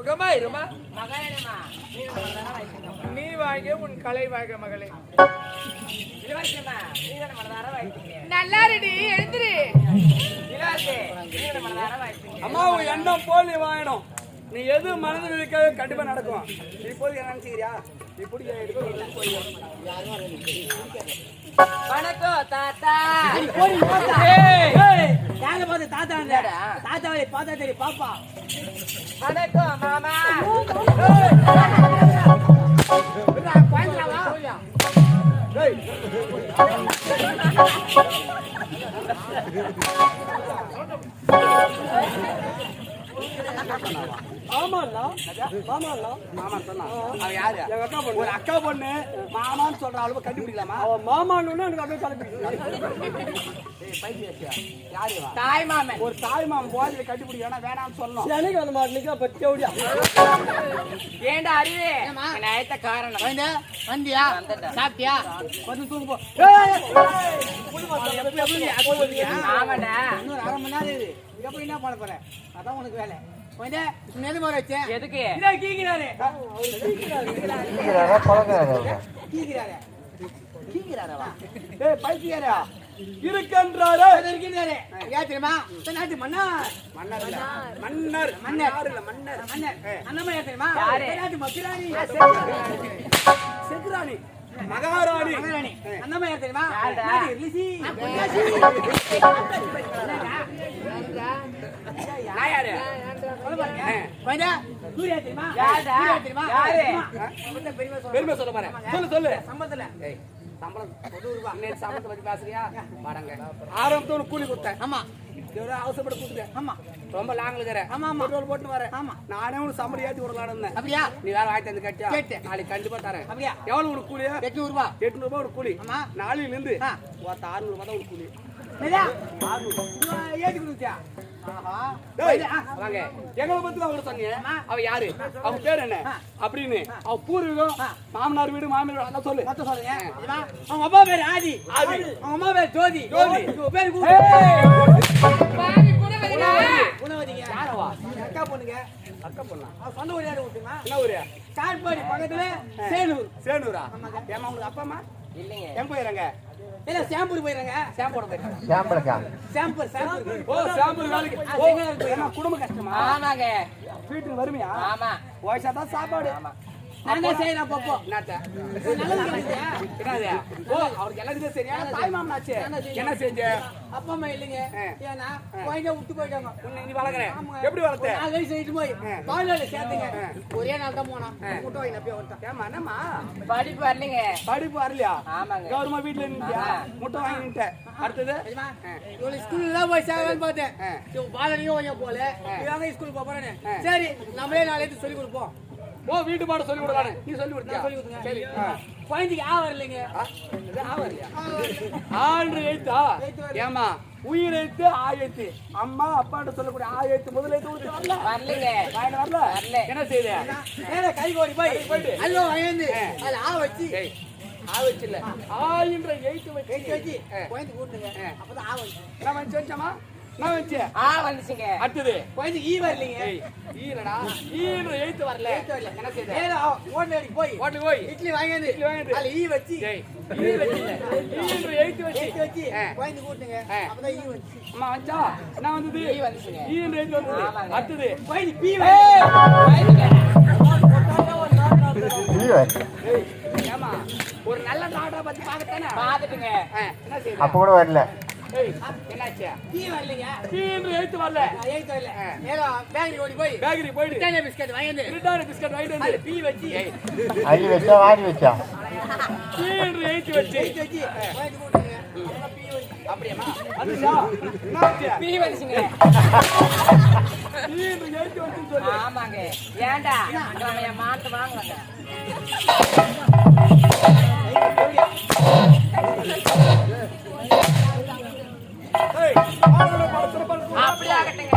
சுகமா இருமா? நீ வாங்க உன் கலை வாங்க மகளே. நல்லா ரெடி எழுந்துரு. அம்மா உன் எண்ணம் போல் நீ வாங்கணும் நீ எது மனதில் இருக்க கண்டிப்பா நடக்கும். நீ போய் நினைச்சுக்கிறியா? வணக்கம் தாத்தா. யாரை பார்த்து தாத்தா தாத்தாவை பார்த்தா தெரியும் பாப்பா வணக்கம் மாமா. ஆமாண்ணா. ஆமாண்ணா மாமா சொன்னா. அவன் யாரு? எங்க அக்கா பொண்ணு. ஒரு அக்கா பொண்ணு. மாமான்னு சொல்ற அளவு கண்டுபிடிக்கலாமா? அவன் மாமான்னு எனக்கு அப்படியே? தாய் மாமன். ஒரு தாய் மாமன் போதில் கண்டுபிடிக்கணும் வேணாம்னு சொல்லணும் எனக்கு அந்த மாதிரி நிக்க பத்தி ஓடியா ஏண்டா அறிவே காரணம். வந்தியா? வந்துட்டேன். சாப்பிட்டியா? வந்து தூங்க போ. ஆமாடா இன்னொரு அரை மணி நேரம் இரு இதுக்கப்புறம் என்ன பண்ண போற? அதான் உனக்கு வேலை. எதுக்கு? இதோ கீக்கிறாரு. கீக்கிறாரு. கீக்கிறாரா? இந்த நாட்டு மன்னர். மன்னர் இல்ல. மன்னர். மன்னர். இல்ல மன்னர். மன்னர். அண்ணம்மா ஏன் தெரியுமா? செக்ராணி. மகாராணி. ஏன் தெரியுமா யாருடா? நாட்டு ரிஷி பொன்னாசி. நான் யாரு சொல்ல பாருங்க. கொஞ்சம் சூர்யா தெரியுமா யாருடா? சூர்யா தெரியுமா யாரு? அம்மா, கொஞ்சம் பெரியமா சொல்லு. பெருமை சொல்ல பாரு சொல்லு சொல்லு சம்பளத்துல. ஏய் சம்பளம் நேற்று சம்பளத்தை பத்தி பேசுறியா? வாடங்க ஆரம்பத்தோட கூலி கொடுத்தேன். ஆமா. எவ்வளோ அவசரப்பட்டு கொடுத்துட்டேன். ஆமா. ரொம்ப லாங்ல இருக்கிற ஆமா, ஆமா. பெட்ரோல் போட்டு வரேன். ஆமா. நானே உனக்கு சம்பளம் ஏத்தி விடலான்னு இருந்தேன். அப்படியா? நீ வேற வாங்கி தந்து கட்டியா? கேட்டேன். நாளைக்கு கண்டிப்பா தரேன். அப்படியா? எவ்வளவு உனக்கு கூலி எட்நூறு ரூபாய் எட்நூறு ரூபாய் ஒரு கூலி. ஆமா. நாளையில இருந்து ஆ. ஒருத்த ஆறுநூறு தான் ஒரு கூலி. கொடுத்தியா எங்களை பத்தி சொன்னீங்க. ஆமா. அவ யாரு? அவங்க பேர் என்ன. அப்படின்னு. அவ பூர்வீகம். மாமனார் வீடு மாமியார் வீடு அதான் சொல்லு. மொத்தம் சொல்லுங்க? அவங்க அப்பா பேர் ஆதி. ஆதி. அவங்க அம்மா பேர் ஜோதி. ஜோதி. பேர். குணவதிங்க யாரவா? அக்கா பொண்ணுங்க. அக்கா பொண்ணா? அவ சொந்த ஊர் யாரு என்ன ஊரு? காட்பாடி பக்கத்துல சேலூர் சேனூரா. ஏமா உங்களுக்கு அப்பா அம்மா? இல்லைங்க. எங்க? போயிடுறாங்க இல்ல சேம்பூர் போயிடுறாங்க. சேம்போட சேம்பூர் சேம்பூர். ஓ வேலைக்கு. ஏம்மா, குடும்ப கஷ்டமா? ஆமாங்க. வீட்டுக்கு வருமியா ஆமா. வயசா தான் சாப்பாடு நான் செய்யறேன் கிடைக்குதா? என்னது ஓ அவருக்கு எல்லாத்துக்கும் சரியா? தாய் மாமனாச்சு. என்ன செஞ்ச? அப்பா அம்மா இல்லைங்க. ஏன்னா குழந்தை விட்டு போயிட்டாங்க. உன்னை நீ வளர்க்குறேன். எப்படி வளர்த்த? நாலு வயசு ஆயிட்டு போய் பாலியல சேர்த்துங்க. ஒரே நாள் தான் போனான். முட்டை வாங்கி நப்பிய வந்துட்டான். ஏமா என்னம்மா? படிப்பு வரலைங்க. படிப்பு வரலையா? ஆமாங்க. கவர்மெண்ட் வீட்டுல ஆமா. முட்டை வாங்கி நின்ட்ட அடுத்தது? இவளை ஸ்கூல்ல போய் சேரலான்னு பார்த்தேன். பாலனையும் போல? இவங்க ஸ்கூல் போறேன்னு சரி நம்மளே நாளே எடுத்து சொல்லி கொடுப்போம். ஓ வீட்டு பாடம் சொல்லி கொடுக்கணும் நீ சொல்லி கொடுத்தியா சொல்லி கொடுத்தேன். சரி. ஆ. குழந்தைக்கு ஆ வரலைங்க ஆ, ஆ வரலையா ஆண்டு எழுத்தா? எழுத்து. ஏமா உயிர் எழுத்து ஆயத்து அம்மா அப்பாட்ட சொல்லக்கூடிய ஆயத்து முதல் எழுத்து கொடுத்து வரல? வரலைங்க. வாயில வரல? வரல. என்ன நேரா கை கோடி போய். போயிட்டு. அல்லோ வாங்கி அதுல ஆ வச்சு. ஆ வச்சுல ஆயின்ற எழுத்து வச்சு. கை வச்சு ஆ. குழந்தை கூட்டுங்க. ஆ. அப்பதான் ஆ நான் வந்து வச்சமா நான் வச்சு ஆ வந்துச்சுங்க. அடுத்தது. குழந்தைக்கு ஈ வரலைங்க. ஈரடா ஈன்ற எழுத்து வரல. எழுத்து வரல. என்ன செய்த போய். ஓட்டு போய். இட்லி வாங்கி வந்து இட்லி வாங்கி வந்து. அதுல ஈ வச்சு. ஈ ஈன்ற எழுத்து வச்சு. எடுத்து வச்சு. குழந்தை கூட்டுங்க. அப்பதான் ஈ வந்து அம்மா வச்சா என்ன வந்தது? ஈ வந்துச்சுங்க. ஈன்ற எழுத்து வந்தது. அடுத்தது. பீ வந்து ஒரு நல்ல நாடா பத்தி பார்க்கத்தானே? பாத்துட்டுங்க அப்ப கூட வரல. ஈன்ற எழுத்து வரல எழுத்து வரல நேரா பேங்க் ஓடி போய் பேக்கரி போயிடு பிரிட்டானியா பிஸ்கட் வாங்கி வந்து பிரிட்டானி பிஸ்கட் வாங்கிட்டு அதுல வந்து பீ வச்சு அள்ளி வச்சா எழுத்து பீ பீ எழுத்து சொல்லு ஆமாங்க ஏன்டா என் மாட்டு வாங்குவாங்க que tenga